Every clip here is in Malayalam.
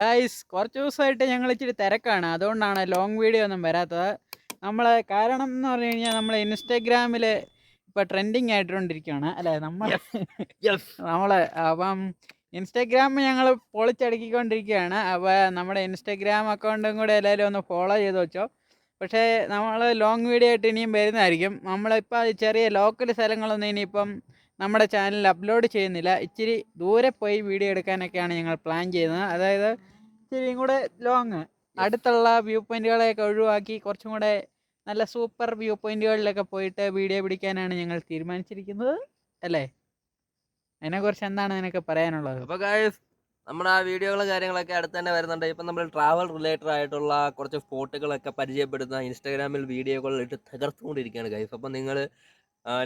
ഗൈസ് കുറച്ച് ദിവസമായിട്ട് ഞങ്ങൾ ഇച്ചിരി തിരക്കാണ്. അതുകൊണ്ടാണ് ലോങ് വീഡിയോ ഒന്നും വരാത്തത്. നമ്മൾ കാരണം എന്ന് പറഞ്ഞു കഴിഞ്ഞാൽ നമ്മൾ ഇൻസ്റ്റഗ്രാമിൽ ഇപ്പോൾ ട്രെൻഡിങ് ആയിട്ടുകൊണ്ടിരിക്കുകയാണ്. അല്ലേ? നമ്മൾ നമ്മൾ അപ്പം ഇൻസ്റ്റാഗ്രാം ഞങ്ങൾ പൊളിച്ചടുക്കിക്കൊണ്ടിരിക്കുകയാണ്. അപ്പോൾ നമ്മുടെ ഇൻസ്റ്റാഗ്രാം അക്കൗണ്ടും കൂടെ എല്ലാവരും ഒന്ന് ഫോളോ ചെയ്ത് വെച്ചോ. പക്ഷേ നമ്മൾ ലോങ് വീഡിയോ ആയിട്ട് ഇനിയും വരുന്നതായിരിക്കും. നമ്മളിപ്പോൾ ചെറിയ ലോക്കൽ സ്ഥലങ്ങളൊന്നും ഇനിയിപ്പം നമ്മുടെ ചാനലിൽ അപ്ലോഡ് ചെയ്യുന്നില്ല. ഇച്ചിരി ദൂരെ പോയി വീഡിയോ എടുക്കാനൊക്കെയാണ് ഞങ്ങൾ പ്ലാൻ ചെയ്യുന്നത്. അതായത് ഇച്ചിരിയും കൂടെ ലോങ് അടുത്തുള്ള വ്യൂ പോയിന്റുകളെയൊക്കെ ഒഴിവാക്കി കുറച്ചും കൂടെ നല്ല സൂപ്പർ വ്യൂ പോയിന്റുകളിലൊക്കെ പോയിട്ട് വീഡിയോ പിടിക്കാനാണ് ഞങ്ങൾ തീരുമാനിച്ചിരിക്കുന്നത്. അല്ലേ? അതിനെക്കുറിച്ച് എന്താണ് നിനക്ക് പറയാനുള്ളത്? അപ്പോൾ ഗായ്സ് നമ്മുടെ ആ വീഡിയോകൾ കാര്യങ്ങളൊക്കെ അടുത്ത് തന്നെ വരുന്നുണ്ട്. ഇപ്പം നമ്മൾ ട്രാവൽ റിലേറ്റഡ് ആയിട്ടുള്ള കുറച്ച് സ്പോട്ടുകളൊക്കെ പരിചയപ്പെടുന്ന ഇൻസ്റ്റാഗ്രാമിൽ വീഡിയോകൾ ഇട്ട് തകർത്തുകൊണ്ടിരിക്കുകയാണ് ഗൈസ് അപ്പം നിങ്ങൾ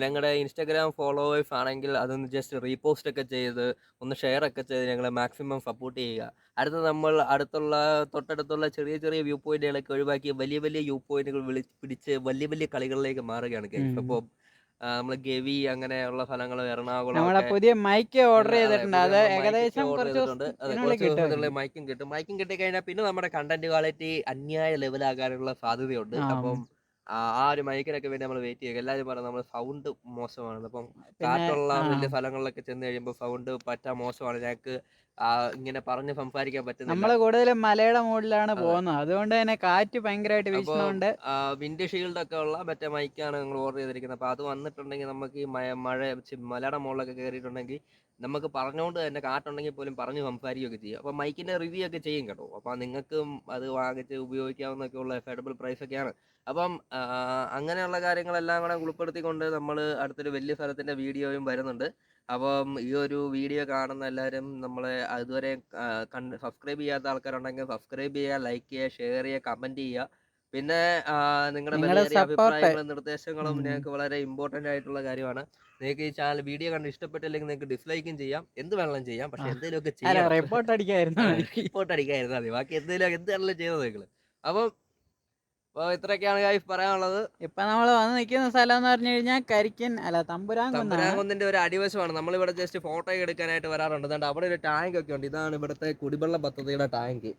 ഞങ്ങളുടെ ഇൻസ്റ്റാഗ്രാം ഫോളോവേഴ്സ് ആണെങ്കിൽ അതൊന്ന് ജസ്റ്റ് റീപോസ്റ്റ് ഒക്കെ ചെയ്ത് ഒന്ന് ഷെയർ ഒക്കെ ചെയ്ത് ഞങ്ങളെ മാക്സിമം സപ്പോർട്ട് ചെയ്യുക. അടുത്ത നമ്മൾ അടുത്തുള്ള തൊട്ടടുത്തുള്ള ചെറിയ ചെറിയ വ്യൂ പോയിന്റുകളൊക്കെ ഒഴിവാക്കി വലിയ വലിയ വ്യൂ പോയിന്റുകൾ വിളി പിടിച്ച് വലിയ വലിയ കളികളിലേക്ക് മാറുകയാണ് അപ്പോൾ നമ്മൾ ഗവി അങ്ങനെയുള്ള സ്ഥലങ്ങൾ എറണാകുളം പുതിയ മൈക്ക് ഓർഡർ ചെയ്തിട്ടുണ്ട്. അത് ഏകദേശം കുറച്ച് കുറച്ച് കിട്ടും. മൈക്കും കിട്ടും. മൈക്കും കിട്ടിക്കഴിഞ്ഞാൽ പിന്നെ നമ്മുടെ കണ്ടന്റ് ക്വാളിറ്റി അന്യായ ലെവലാകാനുള്ള സാധ്യതയുണ്ട്. അപ്പം ആ ഒരു മൈക്കിനൊക്കെ വേണ്ടി നമ്മൾ വെയിറ്റ് ചെയ്യുക. എല്ലാവരും പറഞ്ഞു നമ്മൾ സൗണ്ട് മോശമാണ്. അപ്പം കാറ്റുള്ള വലിയ സ്ഥലങ്ങളിലൊക്കെ ചെന്ന് കഴിയുമ്പോൾ സൗണ്ട് പറ്റാ മോശമാണ്. ഞങ്ങൾക്ക് ഇങ്ങനെ പറഞ്ഞ് സംസാരിക്കാൻ പറ്റുന്നത് നമ്മൾ കൂടുതലും മലയുടെ മുകളിലാണ് പോകുന്നത്. അതുകൊണ്ട് തന്നെ കാറ്റ് ഭയങ്കരമായിട്ട് വീശുന്നുണ്ട് വിൻഡ് ഷീൽഡ് ഒക്കെ ഉള്ള മറ്റേ മൈക്കാണ് നിങ്ങൾ ഓർഡർ ചെയ്തിരിക്കുന്നത്. അപ്പോൾ അത് വന്നിട്ടുണ്ടെങ്കിൽ നമുക്ക് ഈ മഴ മലയുടെ മുകളിലൊക്കെ കയറിയിട്ടുണ്ടെങ്കിൽ നമുക്ക് പറഞ്ഞുകൊണ്ട് തന്നെ കാറ്റുണ്ടെങ്കിൽ പോലും പറഞ്ഞ് സംസാരിക്കുകയൊക്കെ ചെയ്യും. അപ്പോൾ മൈക്കിന്റെ റിവ്യൂ ഒക്കെ ചെയ്യും കേട്ടോ. അപ്പോൾ നിങ്ങൾക്കും അത് വാങ്ങിച്ച് ഉപയോഗിക്കാവുന്നൊക്കെ ഉള്ള എഫോർഡബിൾ പ്രൈസ് ഒക്കെയാണ്. അപ്പം അങ്ങനെയുള്ള കാര്യങ്ങളെല്ലാം കൂടെ ഉൾപ്പെടുത്തിക്കൊണ്ട് നമ്മൾ അടുത്തൊരു വലിയ സ്ഥലത്തിന്റെ വീഡിയോയും വരുന്നുണ്ട്. അപ്പം ഈ ഒരു വീഡിയോ കാണുന്ന എല്ലാവരും നമ്മളെ അതുവരെ സബ്സ്ക്രൈബ് ചെയ്യാത്ത ആൾക്കാരുണ്ടെങ്കിൽ സബ്സ്ക്രൈബ് ചെയ്യുക ലൈക്ക് ചെയ്യുക ഷെയർ ചെയ്യുക കമന്റ് ചെയ്യുക. പിന്നെ ആ, നിങ്ങളുടെ നിങ്ങളുടെ വിലയേറിയ support. അഭിപ്രായങ്ങളും നിർദ്ദേശങ്ങളും. ഞങ്ങൾക്ക് വളരെ ഇമ്പോർട്ടന്റ് ആയിട്ടുള്ള കാര്യമാണ്. നിങ്ങൾക്ക് ഈ ചാനൽ വീഡിയോ കണ്ട് ഇഷ്ടപ്പെട്ടില്ലെങ്കിൽ നിങ്ങൾക്ക് ഡിസ്ലൈക്കും ചെയ്യാം. എന്ത് വേണമെങ്കിലും ചെയ്യാം. പക്ഷെ. എന്തെങ്കിലുമൊക്കെ അല്ല ചെയ്യാം. റിപ്പോർട്ട് അടിക്കായിരുന്നു റിപ്പോർട്ട് അടിക്കാതിരുന്നാൽ മതി. ബാക്കി എന്തെങ്കിലും എന്ത് വേണമെങ്കിലും ചെയ്തത് നിങ്ങൾ അപ്പം അപ്പോൾ ഇത്രയൊക്കെയാണ് ഗൈസ് പറയാനുള്ളത്. ഇപ്പൊ നമ്മൾ വന്ന് നിൽക്കുന്ന സ്ഥലം എന്ന് പറഞ്ഞു കഴിഞ്ഞാൽ കരിക്കൻ അല്ല തമ്പുരാൻ കുന്നാണ് തമ്പുരാങ്കുന്നിന്റെ ഒരു അടിവശമാണ്. നമ്മളിവിടെ ജസ്റ്റ് ഫോട്ടോ എടുക്കാനായിട്ട് വരാറുണ്ട്. അതുകൊണ്ട് അവിടെ ഒരു ടാങ്ക് ഒക്കെ ഉണ്ട്. ഇതാണ് ഇവിടുത്തെ കുടിവെള്ള പദ്ധതിയുടെ ടാങ്ക്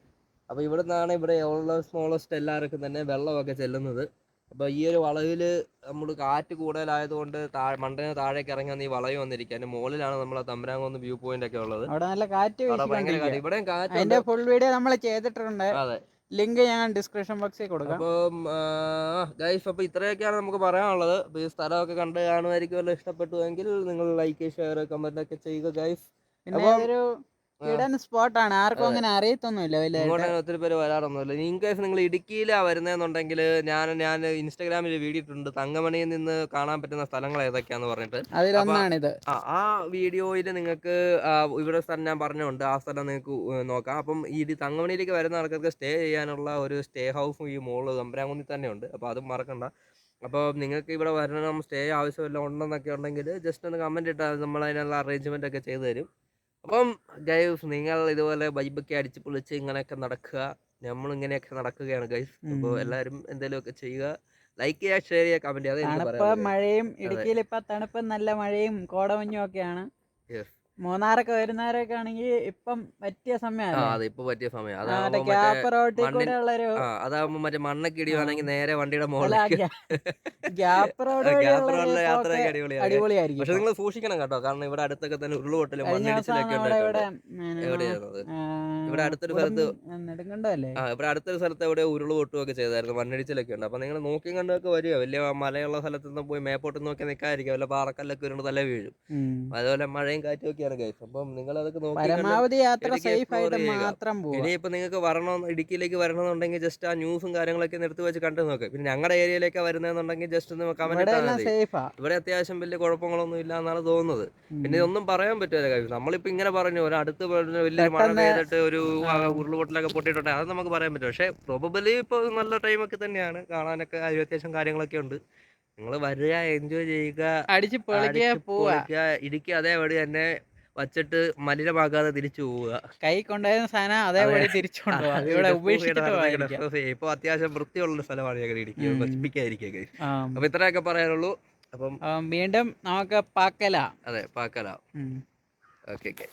അപ്പോൾ ഇവിടെ നിന്നാണ് ഇവിടെ ഉള്ള സ്മോളസ്റ്റ് എല്ലാവർക്കും തന്നെ വെള്ളമൊക്കെ ചെല്ലുന്നത്. അപ്പോൾ ഈ ഒരു വളവിൽ നമ്മൾ കാറ്റ് കൂടുതലായതുകൊണ്ട് താഴെ മണ്ടന് താഴേക്ക് ഇറങ്ങി വന്ന് ഈ വളവ് വന്നിരിക്കുക അതിന്റെ മുകളിലാണ് നമ്മളെ തമ്പരാങ്കുന്ന് വ്യൂ പോയിന്റ് ഒക്കെ ഉള്ളത്. അവിടെ നല്ല കാറ്റ് ഭയങ്കര കാറ്റ്. ഇവിടെയും കാറ്റുണ്ട് അതിന്റെ ഫുൾ വീഡിയോ നമ്മൾ ചെയ്തിട്ടുണ്ട്. അതെ. ലിങ്ക് ഞാൻ ഡിസ്ക്രിപ്ഷൻ ബോക്സിൽ കൊടുക്കാം. അപ്പം ഗൈസ് അപ്പോൾ ഇത്രയൊക്കെയാണ് നമുക്ക് പറയാനുള്ളത്. അപ്പോൾ ഈ സ്ഥലമൊക്കെ കണ്ട് കാണുമായിരിക്കുമല്ലോ ഇഷ്ടപ്പെട്ടുവെങ്കിൽ നിങ്ങൾ ലൈക്ക് ഷെയർ കമന്റ് ഒക്കെ ചെയ്യുക ഗൈസ് പിന്നെ അപ്പം, അതൊരു സ്പോട്ട് ആണ് ആർക്കും അങ്ങനെ അറിയത്തൊന്നുമില്ല ഇങ്ങോട്ട് വലിയ അങ്ങനെ ഒത്തിരി പേര് വരാറൊന്നുമില്ല. ഇൻ കേസ് നിങ്ങൾ ഇടുക്കിയിലാ വരുന്നതെന്നുണ്ടെങ്കിൽ ഞാൻ ഞാൻ ഇൻസ്റ്റാഗ്രാമിൽ വീഡിയോ ഇട്ടിട്ടുണ്ട് തങ്കമണിയിൽ നിന്ന് കാണാൻ പറ്റുന്ന സ്ഥലങ്ങൾ ഏതൊക്കെയാന്ന് പറഞ്ഞിട്ട്. അതിലൊന്നാണിത്. ആ വീഡിയോയിൽ നിങ്ങൾക്ക് ഇവിടെ സ്ഥലം ഞാൻ പറഞ്ഞുണ്ട് ആ സ്ഥലം നിങ്ങൾക്ക് നോക്കാം. അപ്പം ഈ തങ്കമണിയിലേക്ക് വരുന്ന ആൾക്കാർക്ക് സ്റ്റേ ചെയ്യാനുള്ള ഒരു സ്റ്റേ ഹൗസും ഈ മോൾ തമ്പരാങ്കുന്നിൽ തന്നെ ഉണ്ട് അപ്പോൾ അതും മറക്കണ്ട. അപ്പോൾ നിങ്ങൾക്ക് ഇവിടെ വരണം സ്റ്റേ ആവശ്യമില്ല ഉണ്ടെന്നൊക്കെ ഉണ്ടെങ്കിൽ ജസ്റ്റ് ഒന്ന് കമന്റ് ഇട്ടാൽ നമ്മൾ അതിനുള്ള അറേഞ്ച്മെന്റ് ഒക്കെ ചെയ്തു തരും. അപ്പം ഗൈസ് നിങ്ങൾ ഇതുപോലെ ബൈബൊക്കെ അടിച്ച് പൊളിച്ച് ഇങ്ങനെയൊക്കെ നടക്കുക. നമ്മൾ ഇങ്ങനെയൊക്കെ നടക്കുകയാണ് ഗൈസ് അപ്പോൾ. എല്ലാവരും എന്തെങ്കിലുമൊക്കെ ചെയ്യുക. ലൈക്ക് ചെയ്യുക ഷെയർ ചെയ്യുക കമന്റ് ചെയ്യുക. മഴയും ഇടുക്കിയിൽ ഇപ്പൊ തണുപ്പും നല്ല മഴയും കോടമഞ്ഞും ഒക്കെയാണ്. Yes. മൂന്നാറൊക്കെ വരുന്നവരൊക്കെ ആണെങ്കിൽ ഇപ്പം പറ്റിയ ഇപ്പൊ പറ്റിയ സമയം. അതാകുമ്പോ മറ്റേ മണ്ണൊക്കെ ഇടിയുവാണെങ്കിൽ നേരെ വണ്ടിയുടെ അല്ല മുകളിലേക്ക് ഗ്യാപ്പ് റോഡ് ഗ്യാപ്പ് വഴിയുള്ള റോഡിലെ ഒരു യാത്രയൊക്കെ അടിപൊളിയായിരിക്കും. പക്ഷെ നിങ്ങൾ സൂക്ഷിക്കണം കേട്ടോ. കാരണം ഇവിടെ അടുത്തൊക്കെ തന്നെ ഉരുളുപൊട്ടലും മണ്ണിടിച്ചിലൊക്കെ ഇവിടെ അടുത്തൊരു സ്ഥലത്ത് ആ ഇവിടെ അടുത്തൊരു സ്ഥലത്ത് എവിടെ ഉരുൾ പൊട്ടുകയൊക്കെ ചെയ്തായിരുന്നു മണ്ണിടിച്ചിലൊക്കെ ഉണ്ട്. അപ്പൊ നിങ്ങൾ നോക്കി കണ്ടൊക്കെ വരിക. വലിയ മലയുള്ള സ്ഥലത്ത് നിന്ന് പോയി മേപ്പോട്ട് നോക്കി നിൽക്കാതിരിക്കും വല്ല പാറക്കല്ലൊക്കെ ഉരുണ്ട് തല വീഴും. അതുപോലെ മഴയും കാറ്റും ഒക്കെയാണ് ഗൈസ് അപ്പം നിങ്ങൾ അതൊക്കെ നോക്കി പരമാവധി യാത്ര സേഫ് ആയിട്ട്. മാത്രം പോവുക. ഇനിയിപ്പോൾ നിങ്ങൾക്ക് വരണം ഇടുക്കിയിലേക്ക് വരണമെന്നുണ്ടെങ്കിൽ ജസ്റ്റ് ആ ന്യൂസും കാര്യങ്ങളൊക്കെ നിർത്തി വെച്ച് കണ്ടു നോക്കുക പിന്നെ ഞങ്ങളുടെ ഏരിയയിലേക്ക് വരുന്നതെന്നുണ്ടെങ്കിൽ ജസ്റ്റ് ഒന്ന് കമന്റ് ഇവിടെ സേഫാ അത്യാവശ്യം വലിയ കുഴപ്പങ്ങളൊന്നും ഇല്ല എന്നാണ് തോന്നുന്നത്. പിന്നെ ഒന്നും പറയാൻ പറ്റില്ല കാര്യം നമ്മളിപ്പോ ഇങ്ങനെ പറഞ്ഞു ഒരു അടുത്ത് വലിയ മഴ പെയ്തിട്ട് ഒരു ഉരുൾപൊട്ടലൊക്കെ. ഉരുളുപൊട്ടലൊക്കെ പൊട്ടിയിട്ടുണ്ട്. അത് നമുക്ക് പറയാൻ പറ്റും. പക്ഷെ പ്രോബബലി ഇപ്പൊ നല്ല ടൈമൊക്കെ തന്നെയാണ്. കാണാനൊക്കെ അത്യാവശ്യം കാര്യങ്ങളൊക്കെ ഉണ്ട്. നിങ്ങൾ വരിക എൻജോയ് ചെയ്യുക അടിച്ച് പൊളിക്കുക അതേപടി തന്നെ വച്ചിട്ട് മലിനമാക്കാതെ തിരിച്ചു പോവുക. കൈ കൊണ്ടായിരുന്ന സാധനം അതേപോലെ തിരിച്ചു ഇപ്പൊ അത്യാവശ്യം വൃത്തിയുള്ള സ്ഥലമാണ് ഞങ്ങൾ ഇടുക്കി. നശിപ്പിക്കാതിരിക്കുക അപ്പൊ ഇത്രയൊക്കെ പറയാനുള്ളൂ. അപ്പം വീണ്ടും നമുക്ക് പാക്കല. അതെ പാക്കല. Okay okay.